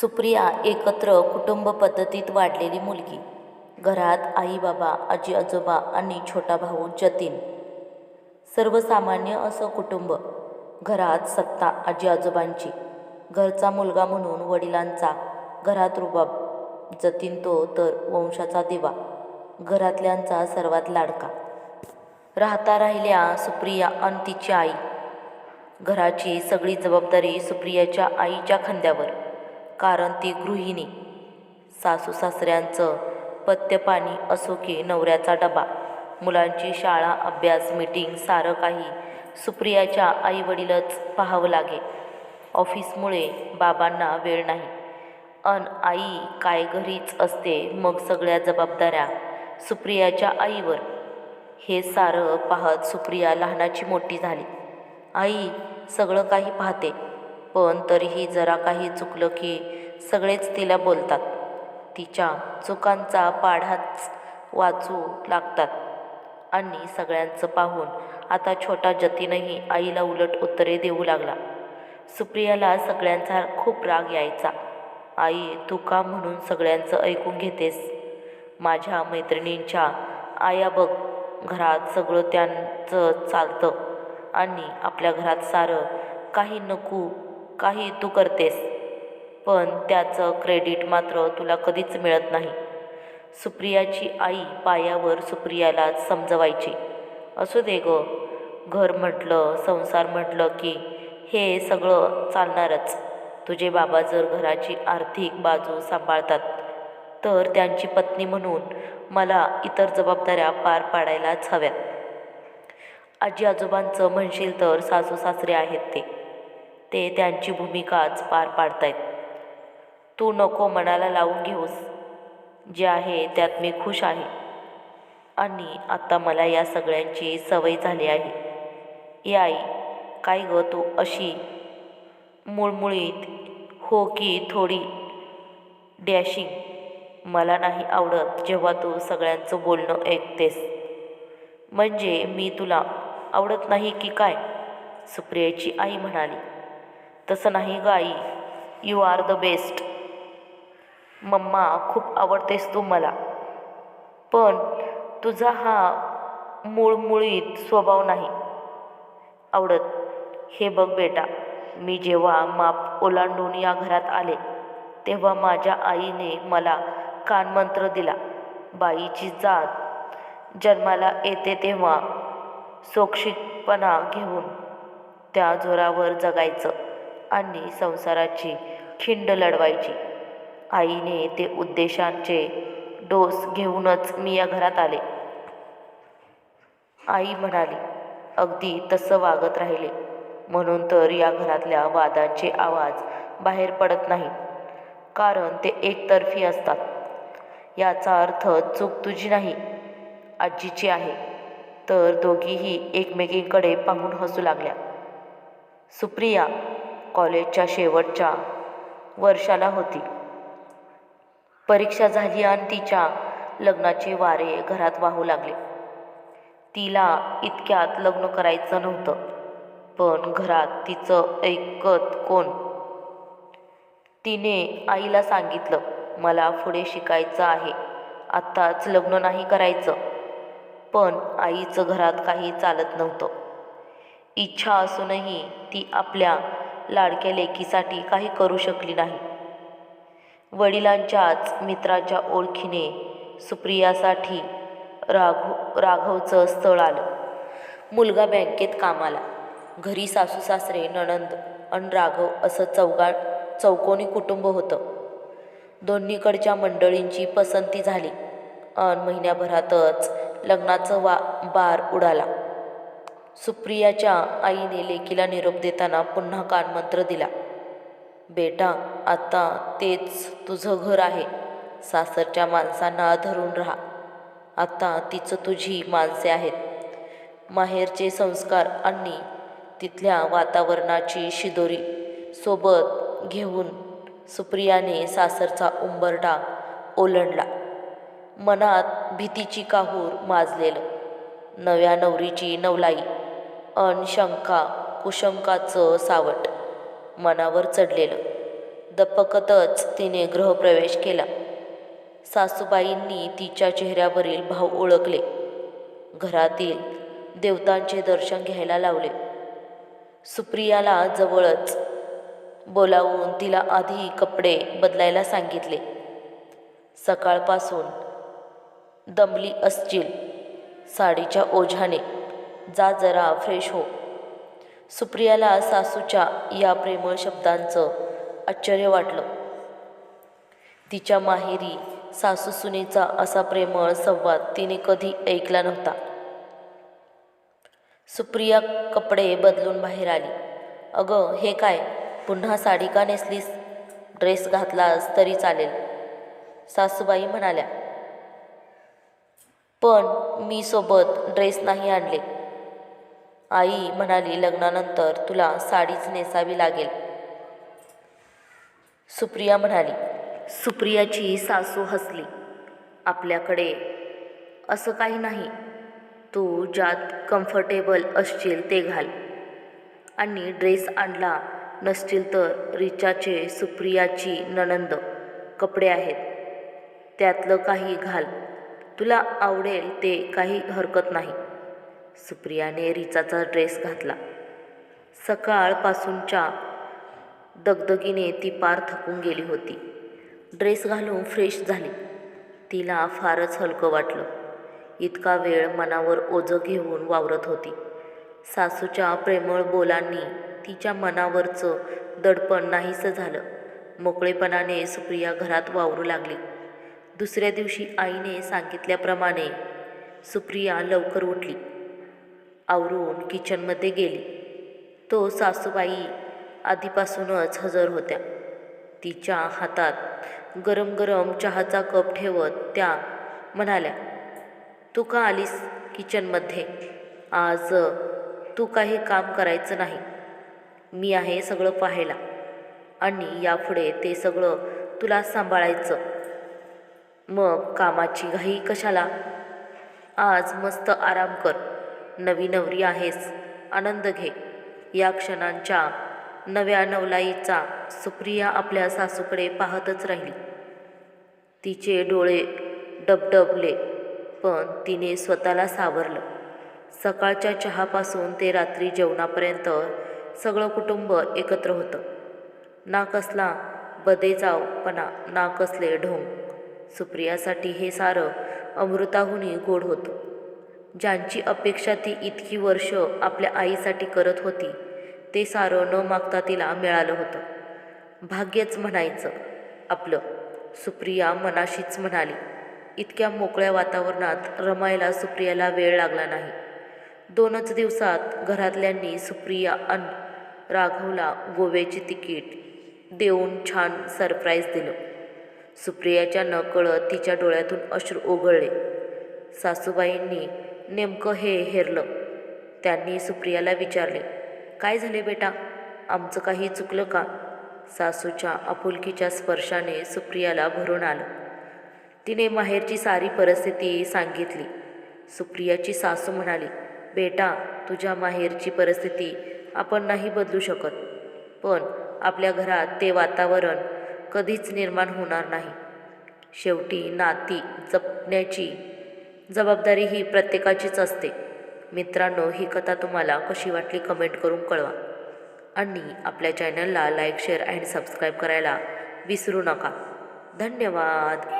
सुप्रिया एकत्र कुटुंब पद्धतीत वाढलेली मुलगी. घरात आई बाबा आजी आजोबा आणि छोटा भाऊ जतीन. सर्वसामान्य असं कुटुंब. घरात सत्ता आजी आजोबांची घरचा मुलगा म्हणून वडिलांचा. घरात रुबाब. जतीन तो तर वंशाचा दिवा. घरातल्यांचा सर्वात लाडका. राहता राहिल्या सुप्रिया आणि तिची आई. घराची सगळी जबाबदारी सुप्रियाच्या आईच्या खांद्यावर. कारण ती गृहिणी. सासू सासऱ्यांचं पथ्यपाणी असो की नवऱ्याचा डबा. मुलांची शाळा अभ्यास मीटिंग सारं काही सुप्रियाच्या आईवडीलच पाहावं लागे. ऑफिसमुळे बाबांना वेळ नाही. अन आई काय घरीच असते मग सगळ्या जबाबदाऱ्या सुप्रियाच्या आईवर. हे सारं पाहत सुप्रिया लहानाची मोठी झाली. आई सगळं काही पाहते. पण तरीही जरा काही चुकलं की सगळेच तिला बोलतात. तिच्या चुकांचा पाढाच वाचू लागतात. आणि सगळ्यांचं पाहून आता छोटा जतीनही आईला उलट उत्तरे देऊ लागला. सुप्रियाला सगळ्यांचा खूप राग यायचा. आई तू का म्हणून सगळ्यांचं ऐकून घेतेस? माझ्या मैत्रिणींच्या आया बघ घरात सगळं त्यांचं चालतं. आणि आपल्या घरात सारं काही नको काही तू करतेस. पण त्याचं क्रेडिट मात्र तुला कधीच मिळत नाही. सुप्रियाची आई पायावर सुप्रियाला समजवायची. असू दे ग. घर म्हटलं संसार म्हटलं की हे सगळं चालणारच. तुझे बाबा जर घराची आर्थिक बाजू सांभाळतात तर त्यांची पत्नी म्हणून मला इतर जबाबदाऱ्या पार पाडायलाच हव्यात. आजी आजोबांचं म्हणशील तर सासू सासरे आहेत ते. ते त्यांची भूमिका आज पार पाडतायत. तू नको मनाला लावून घेऊस. जे आहे त्यात मी खुश आहे. आणि आता मला या सगळ्यांची सवय झाली आहे. याई आई काय ग तू अशी? मुळमुळीत हो की थोडी? डॅशिंग मला नाही आवडत जेव्हा तू सगळ्यांचं बोलणं ऐकतेस. म्हणजे मी तुला आवडत नाही की काय? सुप्रियाची आई म्हणाली. तसं नाही ग आई you are the best mamma खूप आवडतेस तू मला. पण तुझा हा मुळमुळीत स्वभाव नाही. आवडत. हे बघ बेटा मी जेव्हा माप ओलांडून या घरात आले तेव्हा माझ्या आईने मला कानमंत्र दिला. बाईची जात. जन्माला येते तेव्हा सोक्षितपणा घेऊन त्या जोरावर जगायचं. आणि संसाराची खिंड लढवायची. आईने ते उद्देशांचे डोस घेऊनच मी या घरात आले. आई म्हणाली अगदी तसं वागत राहिले. म्हणून तर या घरातल्या वादांचे आवाज बाहेर पडत नाही कारण ते एकतर्फी असतात. याचा अर्थ चूक तुझी नाही आजीची आहे. तर दोघीही एकमेकींकडे पाहून हसू लागल्या. सुप्रिया कॉलेजच्या शेवटच्या वर्षाला होती. परीक्षा झाली आणि तिच्या लग्नाचे वारे घरात वाहू लागले. तिला इतक्यात लग्न करायचं नव्हतं पण घरात तिचं ऐकत कोण? तिने आईला सांगितलं मला पुढे शिकायचं आहे. आत्ताच लग्न नाही करायचं. पण आईचं घरात काही चालत नव्हतं. इच्छा असूनही ती आपल्या लाडक्या लेकीसाठी काही करू शकली नाही. वडिलांच्याच मित्राच्या ओळखीने सुप्रियासाठी राघव राघवचं स्थळ आलं. मुलगा बँकेत कामाला. घरी सासू सासरे नणंद अन राघव असं चौगा चौकोनी कुटुंब होतं. दोन्हीकडच्या मंडळींची पसंती झाली. अन महिन्याभरातच लग्नाचं वा बार उडाला. सुप्रियाच्या आईने लेकीला निरोप देताना पुन्हा कानमंत्र दिला. बेटा आता तेच तुझं घर आहे. सासरच्या माणसांना धरून राहा. आता तिचं तुझी माणसे आहेत. माहेरचे संस्कार आणि तिथल्या वातावरणाची शिदोरी सोबत घेऊन सुप्रियाने सासरचा उंबरडा ओलंडला. मनात भीतीची काहूर माजलेलं. नव्या नवरीची नवलाई. अन शंका कुशंकाचं सावट. मनावर चढलेलं. दपकतच तिने गृहप्रवेश केला. सासूबाईंनी तिच्या चेहऱ्यावरील भाव ओळखले. घरातील देवतांचे दर्शन घ्यायला लावले. सुप्रियाला जवळच बोलावून तिला आधी कपडे बदलायला सांगितले. सकाळपासून दमली असतील साडीच्या ओझ्याने. जा जरा फ्रेश हो. सुप्रियाला सासूच्या या प्रेमळ शब्दांचं आश्चर्य वाटलं. तिच्या माहेरी सासू सुनेचा असा प्रेमळ संवाद तिने कधी ऐकला नव्हता. सुप्रिया कपडे बदलून बाहेर आली. अगं हे काय? पुन्हा साडी का नेसलीस? ड्रेस घातलास तरी चालेल. सासूबाई म्हणाल्या. पण मी सोबत ड्रेस नाही आणले. आई म्हणाली लग्नानंतर तुला साडीच नेसावी लागेल. सुप्रिया म्हणाली सुप्रियाची सासू हसली. आपल्याकडे असं काही नाही. तू ज्यात कम्फर्टेबल असशील ते घाल. आणि ड्रेस आणला नसतील तर रिचाचे सुप्रियाची ननंद कपडे आहेत. त्यातलं काही घाल. तुला आवडेल ते काही हरकत नाही. सुप्रियाने रिचाचा ड्रेस घातला. सकाळपासूनच्या दगदगीने ती पार थकून गेली होती. ड्रेस घालून फ्रेश झाली. तिला फारच हलकं वाटलं. इतका वेळ मनावर ओझं घेऊन वावरत होती. सासूच्या प्रेमळ बोलांनी तिच्या मनावरचं दडपण नाहीसं झालं. मोकळेपणाने सुप्रिया घरात वावरू लागली. दुसऱ्या दिवशी आईने सांगितल्याप्रमाणे सुप्रिया लवकर उठली. आवरून किचनमध्ये गेली. तो सासूबाई आधीपासूनच हजर होत्या. तिच्या हातात गरम गरम चहाचा कप ठेवत त्या म्हणाल्या तू का आलीस किचनमध्ये? आज तू काही काम करायचं नाही. मी आहे सगळं पाहायला. आणि यापुढे ते सगळं तुला सांभाळायचं. मग कामाची घाई कशाला? आज मस्त आराम कर. नवी नवरी आहेस. आनंद घे. या क्षणांच्या नव्या नवलाईचा सुप्रिया आपल्या सासूकडे पाहतच राहिली. तिचे डोळे डबडबले पण तिने स्वतःला सावरलं. सकाळच्या चहापासून ते रात्री जेवणापर्यंत सगळं कुटुंब एकत्र होतं. ना कसला बदेजावपणा ना कसले ढोंग. सुप्रियासाठी हे सारं अमृताहूनही गोड होतं. ज्यांची अपेक्षा ती इतकी वर्ष आपल्या आईसाठी करत होती ते सारं न मागता तिला मिळालं होतं. भाग्यच म्हणायचं. आपलं सुप्रिया मनाशीच म्हणाली इतक्या मोकळ्या वातावरणात रमायला सुप्रियाला वेळ लागला नाही. दोनच दिवसात घरातल्यांनी सुप्रिया अन राघवला गोव्याची तिकीट देऊन छान सरप्राईज दिलं. सुप्रियाच्या नकळत तिच्या डोळ्यातून अश्रू ओघळले. सासूबाईंनी नेमकं हे हेरलं. त्यांनी सुप्रियाला विचारले काय झाले बेटा? आमचं काही चुकलं का? सासूच्या आपुलकीच्या स्पर्शाने सुप्रियाला भरून आलं. तिने माहेरची सारी परिस्थिती सांगितली. सुप्रियाची सासू म्हणाली बेटा तुझ्या माहेरची परिस्थिती आपण नाही बदलू शकत. पण आपल्या घरात ते वातावरण कधीच निर्माण होणार नाही. शेवटी नाती जपण्याची जबाबदारी ही प्रत्येकाचीच असते. मित्रांनो ही कथा तुम्हाला कशी वाटली कमेंट करून कळवा. आणि आपल्या चॅनलला लाईक शेअर अँड सबस्क्राईब करायला विसरू नका. धन्यवाद!